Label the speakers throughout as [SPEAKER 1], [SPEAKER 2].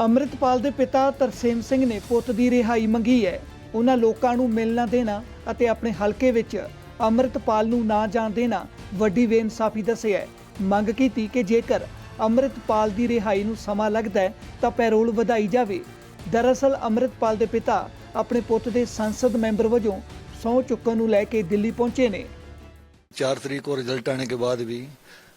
[SPEAKER 1] ਅੰਮ੍ਰਿਤਪਾਲ ਦੇ ਪਿਤਾ ਤਰਸੇਮ ਸਿੰਘ ਨੇ ਪੁੱਤ ਦੀ ਰਿਹਾਈ ਮੰਗੀ ਹੈ। ਉਹਨਾਂ ਲੋਕਾਂ ਨੂੰ ਮਿਲਣਾ ਦੇਣਾ ਅਤੇ ਆਪਣੇ ਹਲਕੇ ਵਿੱਚ ਅੰਮ੍ਰਿਤਪਾਲ ਨੂੰ ਨਾ ਜਾਣ ਦੇਣਾ ਵੱਡੀ ਬੇਇਨਸਾਫੀ ਦੱਸਿਆ ਹੈ। ਮੰਗ ਕੀਤੀ ਕਿ ਜੇਕਰ ਅੰਮ੍ਰਿਤਪਾਲ ਦੀ ਰਿਹਾਈ ਨੂੰ ਸਮਾਂ ਲੱਗਦਾ ਹੈ, ਤਾਂ ਪੈਰੋਲ ਵਧਾਈ ਜਾਵੇ। ਦਰਅਸਲ, ਅੰਮ੍ਰਿਤਪਾਲ ਦੇ ਪਿਤਾ ਆਪਣੇ ਪੁੱਤ ਦੇ ਸੰਸਦ ਮੈਂਬਰ ਵਜੋਂ ਸਹੁੰ ਚੁੱਕਣ ਨੂੰ ਲੈ ਕੇ ਦਿੱਲੀ ਪਹੁੰਚੇ ਨੇ।
[SPEAKER 2] 4 ਤਰੀਕ ਨੂੰ ਰਿਜ਼ਲਟ ਆਣੇ ਕੇ ਬਾਅਦ ਵੀ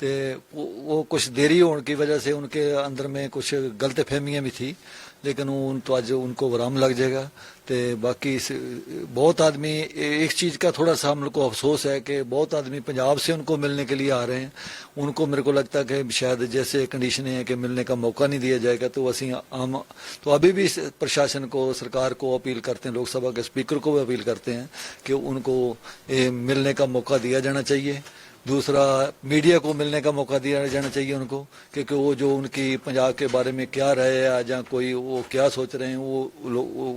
[SPEAKER 2] تے وہ کچھ دیری ہونے کی وجہ سے ان کے اندر میں کچھ غلط فہمیاں بھی تھی لیکن ان تو آج ان کو ورام لگ جائے گا۔ تے باقی بہت آدمی، ایک چیز کا تھوڑا سا ہم لوگ کو افسوس ہے کہ بہت آدمی پنجاب سے ان کو ملنے کے لیے آ رہے ہیں۔ ان کو میرے کو لگتا ہے کہ شاید جیسے کنڈیشنیں ہیں کہ ملنے کا موقع نہیں دیا جائے گا، تو اسی عام تو ابھی بھی پرشاسن کو، سرکار کو اپیل کرتے ہیں، لوک سبھا کے اسپیکر کو بھی اپیل کرتے ہیں کہ ان کو ملنے کا موقع دیا جانا چاہیے۔ دوسرا میڈیا کو ملنے کا موقع دیا جانا چاہیے ان کو کیونکہ وہ جو ان کی پنجاب کے بارے میں کیا رہے یا جہاں کوئی وہ کیا سوچ رہے ہیں، وہ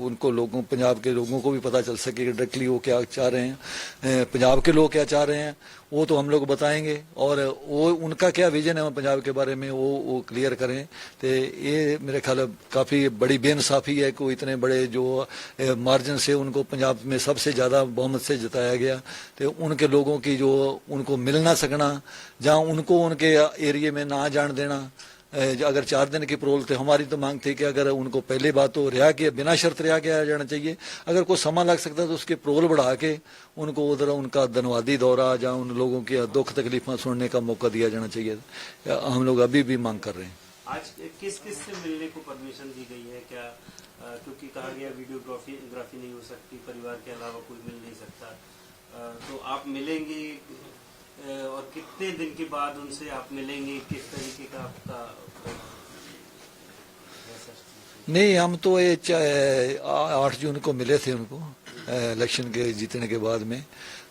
[SPEAKER 2] ان کو لوگوں، پنجاب کے لوگوں کو بھی پتہ چل سکے کہ ڈائریکٹلی وہ کیا چاہ رہے ہیں۔ پنجاب کے لوگ کیا چاہ رہے ہیں، وہ تو ہم لوگ بتائیں گے۔ اور وہ، ان کا کیا ویژن ہے پنجاب کے بارے میں، وہ وہ کلیئر کریں۔ تو یہ میرے خیال کافی بڑی بے انصافی ہے کہ اتنے بڑے جو مارجن سے ان کو پنجاب میں سب سے زیادہ بہمت سے جتایا گیا۔ تو ان کے لوگوں کی جو، ان کو ملنے نہ سکنا جہاں ان کو ان کے ایریے میں نہ جان دینا اگر چار دن کی پرول تھے ہماری تو مانگ تھی کہ اگر ان کو پہلے بات تو رہا کیا بنا شرط رہا کیا جانا چاہیے، اگر کوئی سما لگ سکتا تو اس کے پرول بڑھا کے ان کو ادھر ان کا دنوادی دورہ جہاں ان لوگوں کی دکھ تکلیفاں سننے کا موقع دیا جانا چاہیے۔ ہم لوگ ابھی بھی مانگ کر رہے ہیں۔
[SPEAKER 3] آج کس کس سے ملنے کو پرمیشن دی گئی ہے؟ کیا کیونکہ کہا گیا ویڈیو گرافی نہیں ہو سکتی، پریوار کے علاوہ کوئی مل نہیں سکتا۔ تو آپ ملیں گے اور کتنے دن کے بعد ان سے آپ ملیں گے؟ کس طریقے کا آپ کا
[SPEAKER 2] نہیں، ہم تو یہ آٹھ جون کو ملے تھے ان کو الیکشن کے جیتنے کے بعد میں۔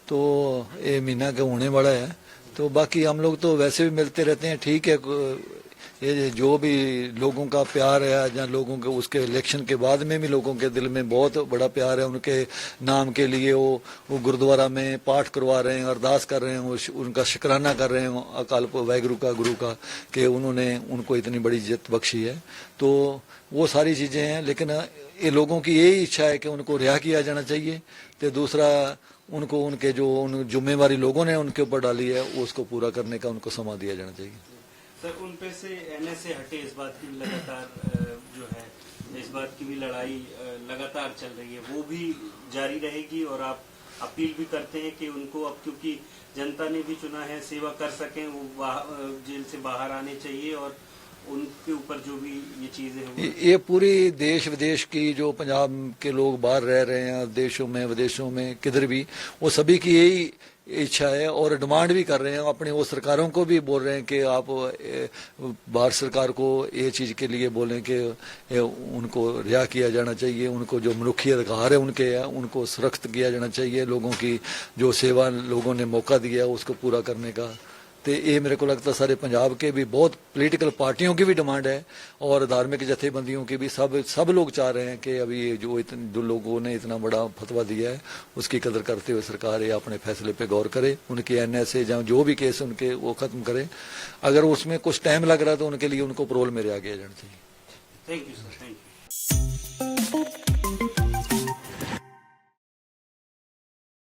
[SPEAKER 2] تو یہ مہینہ کا ہونے والا ہے۔ تو باقی ہم لوگ تو ویسے بھی ملتے رہتے ہیں، ٹھیک ہے یہ جو بھی لوگوں کا پیار ہے یا لوگوں کے اس کے الیکشن کے بعد میں بھی لوگوں کے دل میں بہت بڑا پیار ہے ان کے نام کے لیے وہ, وہ گرودوارا میں پاٹھ کروا رہے ہیں ارداس کر رہے ہیں ان کا شکرانہ کر رہے ہیں اکال ویگرو کا گرو کا کہ انہوں نے ان کو اتنی بڑی جت بخشی ہے۔ تو وہ ساری چیزیں ہیں لیکن یہ لوگوں کی یہی اچھا ہے کہ ان کو رہا کیا جانا چاہیے۔ تو دوسرا ان کو ان کے جو ان ذمہ واری لوگوں نے ان کے اوپر ڈالی ہے اس کو پورا کرنے کا ان کو سما دیا جانا چاہیے۔
[SPEAKER 3] سر، ان پہ سے این ایس اے ہٹے اس بات کی لگاتار جو ہے، اس بات کی بھی لڑائی لگاتار چل رہی ہے۔ وہ بھی جاری رہے گی اور آپ اپیل بھی کرتے ہیں کہ ان کو اب کیونکہ جنتا نے بھی چنا ہے، سیوا کر سکیں، وہ جیل سے باہر آنے چاہیے اور ان کے اوپر جو بھی یہ چیزیں ہیں
[SPEAKER 2] یہ پوری دیش ودیش کی جو پنجاب کے لوگ باہر رہ رہے ہیں، دیشوں میں، ودیشوں میں، کدھر بھی، وہ سبھی کی یہی اچھا ہے اور ڈیمانڈ بھی کر رہے ہیں، اپنی وہ سرکاروں کو بھی بول رہے ہیں کہ آپ بھارت سرکار کو یہ چیز کے لیے بولیں کہ ان کو رہا کیا جانا چاہیے، ان کو جو منخی ادھکار ہے ان کے، ان کو سرخت کیا جانا چاہیے، لوگوں کی جو سیوا لوگوں نے موقع دیا اس کو پورا کرنے کا۔ ਤੇ ਇਹ میرے کو لگتا سارے پنجاب کے بھی بہت پولیٹیکل پارٹیوں کی بھی ڈیمانڈ ہے اور دھارمک جتھے بندیوں کی بھی سب سب لوگ چاہ رہے ہیں کہ ابھی جو جو لوگوں نے اتنا بڑا فتویٰ دیا ہے، اس کی قدر کرتے ہوئے سرکار یہ اپنے فیصلے پہ غور کرے، ان کے این ایس اے جہاں جو بھی کیس ان کے وہ ختم کرے۔ اگر اس میں کچھ ٹائم لگ رہا ہے تو ان کے لیے ان کو پرول میں آگے جانا چاہیے
[SPEAKER 3] thank you sir thank you